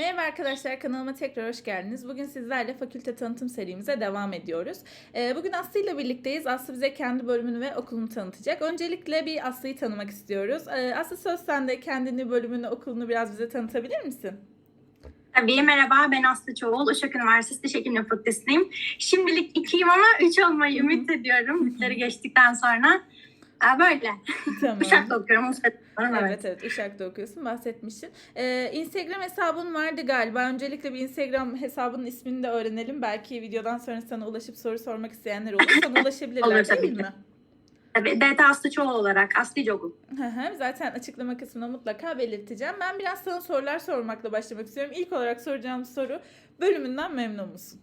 Merhaba arkadaşlar kanalıma tekrar hoş geldiniz. Bugün sizlerle fakülte tanıtım serimize devam ediyoruz. Ee, Bugün Aslı ile birlikteyiz. Aslı bize kendi bölümünü ve okulunu tanıtacak. Öncelikle bir Aslı'yı tanımak istiyoruz. Ee, Aslı söz sende kendini, bölümünü, okulunu biraz bize tanıtabilir misin? Tabii merhaba ben Aslı Çoğul. Işık Üniversitesi Diş Hekimliği Fakültesindeyim. Şimdilik ikiyim ama üç olmayı ümit ediyorum. Bütleri geçtikten sonra. Aa, böyle. Tamam. Uşak'ta okuyorum. Uşak'ta evet. Evet Uşak'ta okuyorsun bahsetmiştin. Ee, Instagram hesabın vardı galiba. Öncelikle bir Instagram hesabının ismini de öğrenelim. Belki videodan sonra sana ulaşıp soru sormak isteyenler olur. Sana ulaşabilirler Olur, değil tabii ki. mi? Tabii DT Aslı Çoğul olarak Aslı Çoğul. Hı hı, Zaten açıklama kısmına mutlaka belirteceğim. Ben biraz sana sorular sormakla başlamak istiyorum. İlk olarak soracağım soru bölümünden memnun musun?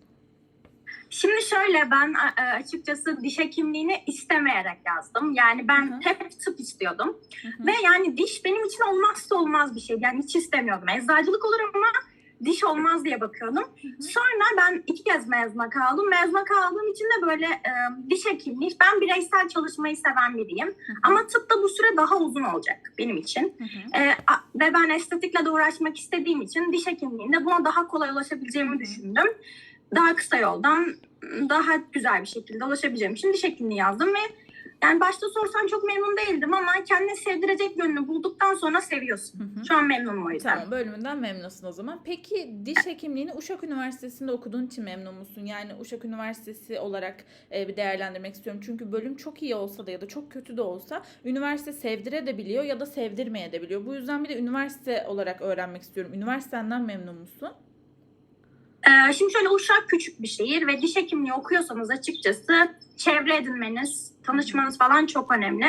Şimdi şöyle ben a- açıkçası diş hekimliğini istemeyerek yazdım. Yani ben Hı hı. hep tıp istiyordum. Hı hı. Ve yani diş benim için olmazsa olmaz bir şey. Yani hiç istemiyordum. Eczacılık olur ama diş olmaz diye bakıyordum. hı. Sonra ben iki kez mezuna kaldım. Mezuna kaldığım için de böyle e, diş hekimliği. Ben bireysel çalışmayı seven biriyim. Hı hı. Ama tıpta bu süre daha uzun olacak benim için. Hı hı. E, ve ben estetikle de uğraşmak istediğim için diş hekimliğinde buna daha kolay ulaşabileceğimi düşündüm. Daha kısa yoldan daha güzel bir şekilde ulaşabileceğim için diş hekimliği yazdım ve yani başta sorsan çok memnun değildim ama kendini sevdirecek yönünü bulduktan sonra seviyorsun. Hı hı. Şu an memnunum o yüzden. Tamam bölümünden memnunsun o zaman. Peki diş hekimliğini Uşak Üniversitesi'nde okuduğun için memnun musun? Yani Uşak Üniversitesi olarak e, bir değerlendirmek istiyorum. Çünkü bölüm çok iyi olsa da ya da çok kötü de olsa üniversite sevdirebiliyor ya da sevdirmeyebiliyor. Bu yüzden bir de üniversite olarak öğrenmek istiyorum. Üniversitenden memnun musun? Ee, şimdi şöyle Uşak küçük bir şehir ve diş hekimliği okuyorsanız açıkçası çevre edinmeniz, tanışmanız falan çok önemli.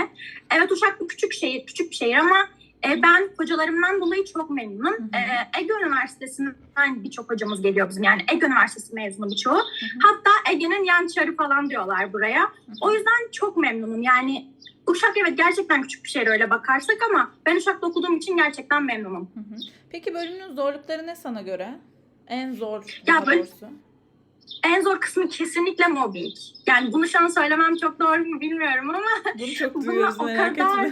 Evet Uşak bir küçük şehir, küçük bir şehir ama e, ben hocalarımdan dolayı çok memnunum. Hı hı. Ee, Ege Üniversitesi'nden birçok hocamız geliyor bizim yani Ege Üniversitesi mezunu birçoğu. hı. Hatta Ege'nin yan çarı falan diyorlar buraya. O yüzden çok memnunum. Yani Uşak evet gerçekten küçük bir şehir öyle bakarsak ama ben Uşak'ta okuduğum için gerçekten memnunum. Hı hı. Peki bölümün zorlukları ne sana göre? En zor Ya doğrusu. En zor kısmı kesinlikle mobbing. Yani bunu şu an söylemem çok doğru mu bilmiyorum ama Bunu çok Buna duyuyoruz o kadar-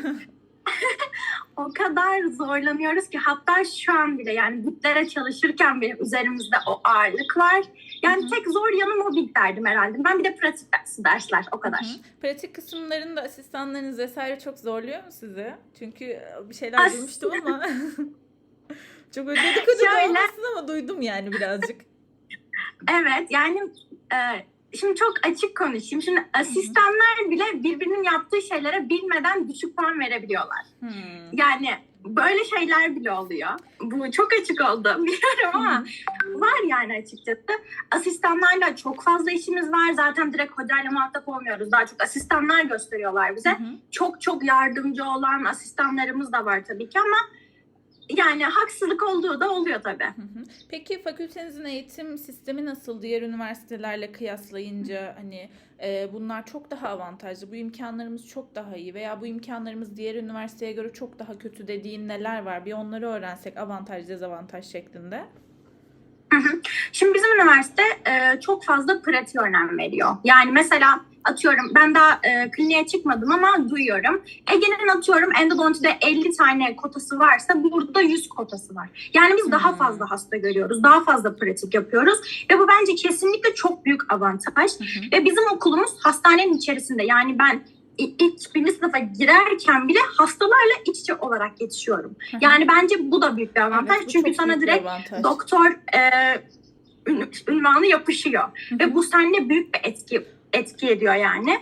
o kadar zorlanıyoruz ki hatta şu an bile yani bütlere çalışırken bile üzerimizde o ağırlık var. Yani Hı hı. tek zor yanı mobbing derdim herhalde. Ben bir de pratik dersi dersler o kadar. Hı. Pratik kısımlarında asistanlarınız vesaire çok zorluyor mu sizi? Çünkü bir şeyler As- duymuştum ama. çok öyle dedikodu Şöyle- olmasın ama duydum yani birazcık. Evet yani e, şimdi çok açık konuşayım. Şimdi asistanlar bile birbirinin yaptığı şeylere bilmeden düşük puan verebiliyorlar. Hmm. Yani böyle şeyler bile oluyor. Bu çok açık oldu biliyorum ama var yani açıkçası. Asistanlarla çok fazla işimiz var. Zaten direkt hocayla muhatap olmuyoruz. Daha çok asistanlar gösteriyorlar bize. Hı. Çok çok yardımcı olan asistanlarımız da var tabii ki ama yani haksızlık olduğu da oluyor tabii. Hı hı. Peki fakültenizin eğitim sistemi nasıl diğer üniversitelerle kıyaslayınca hani e, bunlar çok daha avantajlı, bu imkanlarımız çok daha iyi veya bu imkanlarımız diğer üniversiteye göre çok daha kötü dediğin neler var? Bir onları öğrensek avantaj dezavantaj şeklinde. Hı hı. Şimdi bizim üniversite e, çok fazla pratiğe önem veriyor. Yani mesela atıyorum ben daha e, kliniğe çıkmadım ama duyuyorum. Ege'nin atıyorum endodontide 50 tane kotası varsa burada 100 kotası var. Yani biz daha Hmm. fazla hasta görüyoruz. Daha fazla pratik yapıyoruz. Ve bu bence kesinlikle çok büyük avantaj. Hı. Ve bizim okulumuz hastanenin içerisinde. Yani ben ilk birinci sınıfa girerken bile hastalarla iç içe olarak yetişiyorum. Hı hı. Yani bence bu da büyük bir avantaj. Evet, Çünkü sana direkt avantaj. doktor e, ün- ünvanı yapışıyor. Hı hı. Ve bu seninle büyük bir etki etki ediyor yani.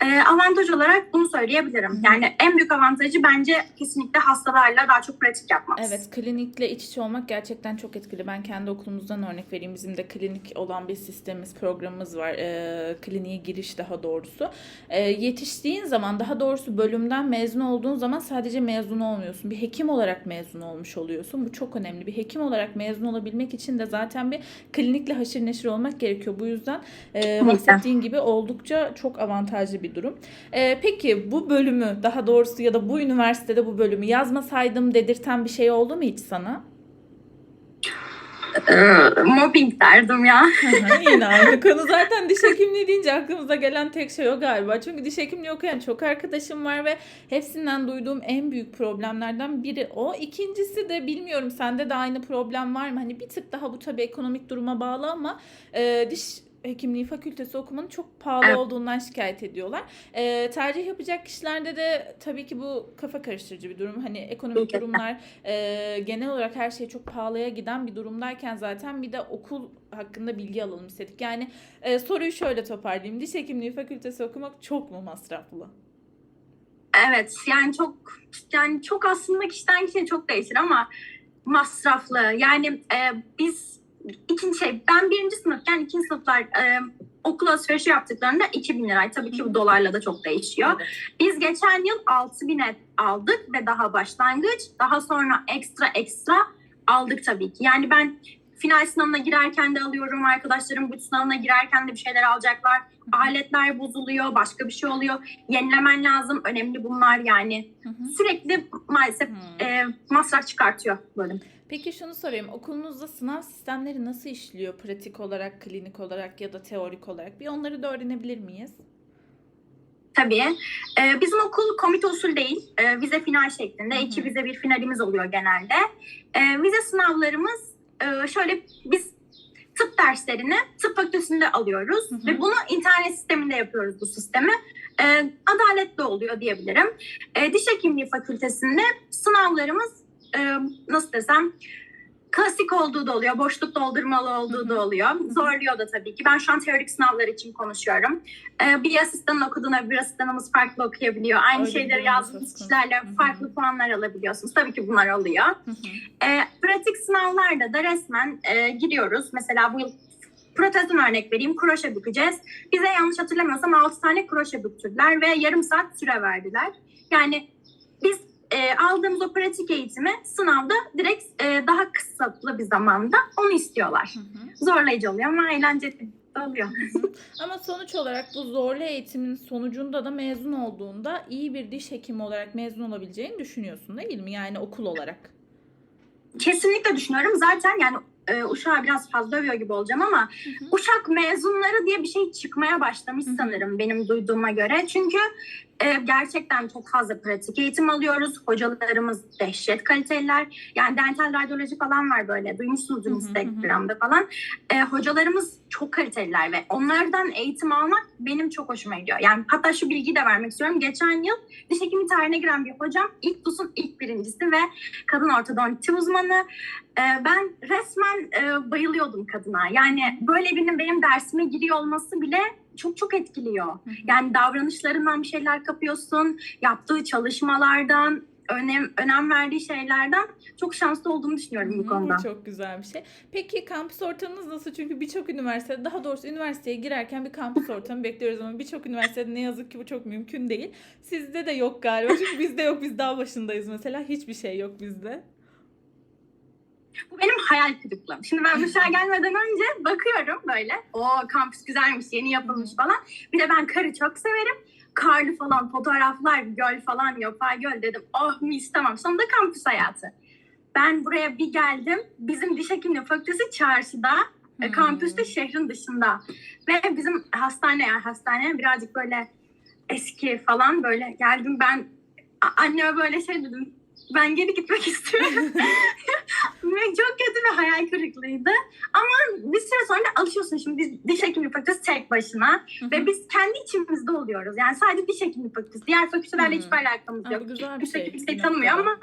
E, avantaj olarak bunu söyleyebilirim. Hı hı. Yani en büyük avantajı bence kesinlikle hastalarla daha çok pratik yapmak. Evet, klinikle iç içe olmak gerçekten çok etkili. Ben kendi okulumuzdan örnek vereyim. Bizim de klinik olan bir sistemimiz, programımız var. Ee, kliniğe giriş daha doğrusu. Ee, yetiştiğin zaman, daha doğrusu bölümden mezun olduğun zaman sadece mezun olmuyorsun. Bir hekim olarak mezun olmuş oluyorsun. Bu çok önemli. Bir hekim olarak mezun olabilmek için de zaten bir klinikle haşır neşir olmak gerekiyor. Bu yüzden e, bahsettiğin gibi oldukça çok avantajlı bir durum. Ee, peki bu bölümü daha doğrusu ya da bu üniversitede bu bölümü yazmasaydım dedirten bir şey oldu mu hiç sana? Ee, mobbing derdim ya. Yine aynı konu zaten diş hekimliği deyince aklımıza gelen tek şey o galiba. Çünkü diş hekimliği okuyan çok arkadaşım var ve hepsinden duyduğum en büyük problemlerden biri o. İkincisi de bilmiyorum sende de aynı problem var mı? Hani bir tık daha bu tabii ekonomik duruma bağlı ama e, diş hekimliği fakültesi okumanın çok pahalı Evet. olduğundan şikayet ediyorlar. E, tercih yapacak kişilerde de tabii ki bu kafa karıştırıcı bir durum. Hani ekonomik durumlar e, genel olarak her şey çok pahalıya giden bir durumdayken zaten bir de okul hakkında bilgi alalım istedik. Yani e, soruyu şöyle toparlayayım. Diş hekimliği fakültesi okumak çok mu masraflı? Evet yani çok yani çok aslında kişiden kişiye çok değişir ama masraflı. Yani e, biz ikinci şey ben birinci sınıfken ikinci sınıflar e, okul alışverişi yaptıklarında 2000 liraydı. Tabii ki bu dolarla da çok değişiyor. Evet. Biz geçen yıl 6000'e aldık ve daha başlangıç. Daha sonra ekstra ekstra aldık tabii ki. Yani ben final sınavına girerken de alıyorum. Arkadaşlarım bu sınavına girerken de bir şeyler alacaklar. Aletler bozuluyor, başka bir şey oluyor. Yenilemen lazım. Önemli bunlar yani. Hı hı. Sürekli maalesef e, masraf çıkartıyor bölüm. Peki şunu sorayım. Okulunuzda sınav sistemleri nasıl işliyor? Pratik olarak, klinik olarak ya da teorik olarak? Bir onları da öğrenebilir miyiz? Tabii. Ee, bizim okul komite usul değil. Ee, vize final şeklinde. Hı hı. İki vize bir finalimiz oluyor genelde. Ee, vize sınavlarımız e, şöyle biz tıp derslerini tıp fakültesinde alıyoruz. Hı hı. Ve bunu internet sisteminde yapıyoruz bu sistemi. Ee, adaletli oluyor diyebilirim. Ee, diş hekimliği fakültesinde sınavlarımız e, nasıl desem klasik olduğu da oluyor, boşluk doldurmalı olduğu da oluyor. Zorluyor da tabii ki. Ben şu an teorik sınavlar için konuşuyorum. Ee, bir asistanın okuduğuna bir asistanımız farklı okuyabiliyor. Aynı Öyle şeyleri yazdığınız kişilerle farklı puanlar alabiliyorsunuz. Tabii ki bunlar oluyor. Ee, pratik sınavlarda da resmen e, giriyoruz. Mesela bu yıl protezden örnek vereyim. Kroşe bükeceğiz. Bize yanlış hatırlamıyorsam 6 tane kroşe büktürdüler ve yarım saat süre verdiler. Yani biz e, aldığımız o pratik eğitimi sınavda direkt e, daha kısıtlı bir zamanda onu istiyorlar. Hı hı. Zorlayıcı oluyor ama eğlenceli oluyor. Ama sonuç olarak bu zorlu eğitimin sonucunda da mezun olduğunda iyi bir diş hekimi olarak mezun olabileceğini düşünüyorsun değil mi? Yani okul olarak. Kesinlikle düşünüyorum. Zaten yani e, uşağı biraz fazla övüyor gibi olacağım ama Hı hı. Uşak mezunları diye bir şey çıkmaya başlamış Hı hı. sanırım benim duyduğuma göre. Çünkü e, gerçekten çok fazla pratik eğitim alıyoruz. Hocalarımız dehşet kaliteliler. Yani dental radyoloji falan var böyle. Duymuşsunuzdur Instagram'da falan. E, hocalarımız çok kaliteliler ve onlardan eğitim almak benim çok hoşuma gidiyor. Yani hatta şu bilgiyi de vermek istiyorum. Geçen yıl diş hekimi tarihine giren bir hocam ilk DUS'un ilk birincisi ve kadın ortodonti uzmanı. Ee, ben resmen e, bayılıyordum kadına. Yani böyle birinin benim dersime giriyor olması bile çok çok etkiliyor. Hı hı. Yani davranışlarından bir şeyler kapıyorsun, yaptığı çalışmalardan, önem önem verdiği şeylerden çok şanslı olduğumu düşünüyorum bu konuda. Çok güzel bir şey. Peki kampüs ortamınız nasıl? Çünkü birçok üniversite, daha doğrusu üniversiteye girerken bir kampüs ortamı bekliyoruz ama birçok üniversitede ne yazık ki bu çok mümkün değil. Sizde de yok galiba. Çünkü bizde yok. Biz daha başındayız mesela. Hiçbir şey yok bizde. Bu benim hayal kırıklığım. Şimdi ben Müşa gelmeden önce bakıyorum böyle. O kampüs güzelmiş, yeni yapılmış falan. Bir de ben karı çok severim. Karlı falan fotoğraflar, göl falan, yapay göl dedim. Oh mis tamam. Sonunda kampüs hayatı. Ben buraya bir geldim. Bizim diş hekimliği fakültesi çarşıda. E, Hmm. Kampüste şehrin dışında. Ve bizim hastane yani hastane birazcık böyle eski falan böyle geldim ben anneme böyle şey dedim. Ben geri gitmek istiyorum. Ve çok kötü bir hayal kırıklığıydı. Ama bir süre sonra alışıyorsun. Şimdi biz diş hekimliği fakültesi tek başına. Hı hı. Ve biz kendi içimizde oluyoruz. Yani sadece diş hekimliği fakültesi. Diğer fakültelerle Hmm. hiçbir alakamız yok. güzel bir Kimse şey. kimseyi bir tanımıyor ama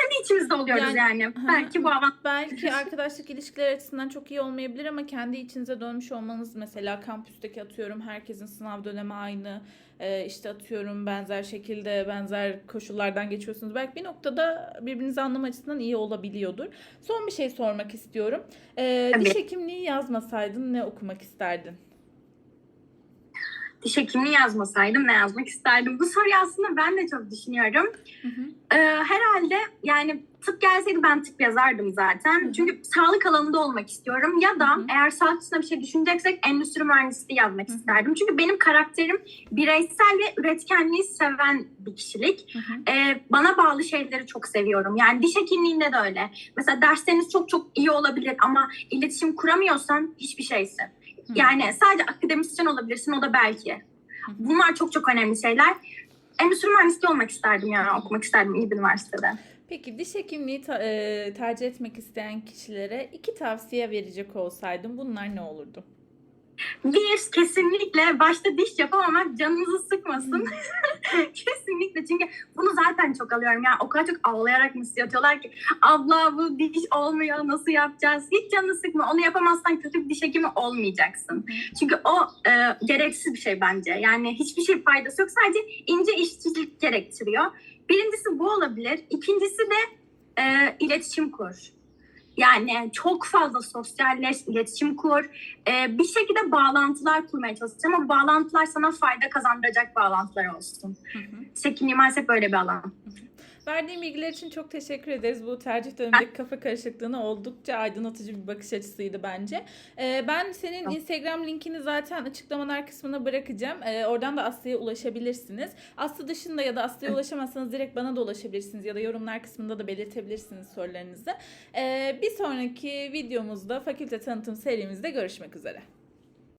kendi içimizde oluyoruz Yani- yani. Hı. Belki bu avantaj. Belki arkadaşlık ilişkileri açısından çok iyi olmayabilir ama kendi içinize dönmüş olmanız mesela kampüsteki atıyorum herkesin sınav dönemi aynı Ee, işte atıyorum benzer şekilde benzer koşullardan geçiyorsunuz. Belki bir noktada birbirinizi anlama açısından iyi olabiliyordur. Son bir şey sormak istiyorum. Ee, diş hekimliği yazmasaydın ne okumak isterdin? Diş hekimliği yazmasaydım ne yazmak isterdim? Bu soruyu aslında ben de çok düşünüyorum. Hı hı. Ee, herhalde yani tıp gelseydi ben tıp yazardım zaten. Hı hı. Çünkü sağlık alanında olmak istiyorum. Ya da Hı hı. eğer sağlık dışında bir şey düşüneceksek endüstri mühendisliği yazmak Hı hı. isterdim. Çünkü benim karakterim bireysel ve üretkenliği seven bir kişilik. Hı hı. Ee, bana bağlı şeyleri çok seviyorum. Yani diş hekimliğinde de öyle. Mesela dersleriniz çok çok iyi olabilir ama iletişim kuramıyorsan hiçbir şeysin. Yani sadece akademisyen olabilirsin o da belki. Bunlar çok çok önemli şeyler. Endüstri mühendisliği olmak isterdim yani okumak isterdim iyi bir üniversitede. Peki diş hekimliği ta- e, tercih etmek isteyen kişilere iki tavsiye verecek olsaydın bunlar ne olurdu? Bir kesinlikle başta diş yapamamak canınızı sıkmasın. kesinlikle çünkü bunu zaten çok alıyorum. Yani o kadar çok ağlayarak mı yatıyorlar ki abla bu diş olmuyor nasıl yapacağız? Hiç canını sıkma onu yapamazsan kötü bir diş hekimi olmayacaksın. Çünkü o e, gereksiz bir şey bence. Yani hiçbir şey faydası yok. Sadece ince işçilik gerektiriyor. Birincisi bu olabilir. İkincisi de e, iletişim kur. Yani çok fazla sosyalleş, iletişim kur. E, bir şekilde bağlantılar kurmaya çalışacağım ama bağlantılar sana fayda kazandıracak bağlantılar olsun. Hı hı. Çekim maalesef böyle bir alan. Verdiğin bilgiler için çok teşekkür ederiz. Bu tercih dönemindeki kafa karışıklığına oldukça aydınlatıcı bir bakış açısıydı bence. Ee, ben senin. Instagram linkini zaten açıklamalar kısmına bırakacağım. Ee, oradan da Aslı'ya ulaşabilirsiniz. Aslı dışında ya da Aslı'ya ulaşamazsanız direkt bana da ulaşabilirsiniz ya da yorumlar kısmında da belirtebilirsiniz sorularınızı. Ee, bir sonraki videomuzda fakülte tanıtım serimizde görüşmek üzere.